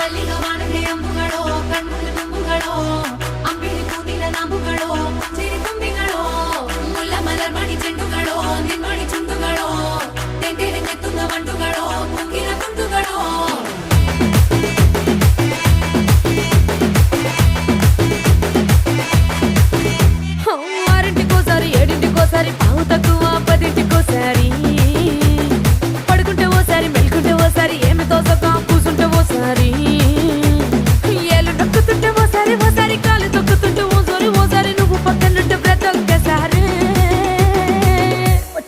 മല്ലിക വാണന്റെ അമ്പുകളോ അമ്പിളി ചെണ്ടുകളോ നിന്മണി ചുണ്ടുകളോ തെണ്ടിരിഞ്ഞെത്തുന്ന വണ്ടുകളോ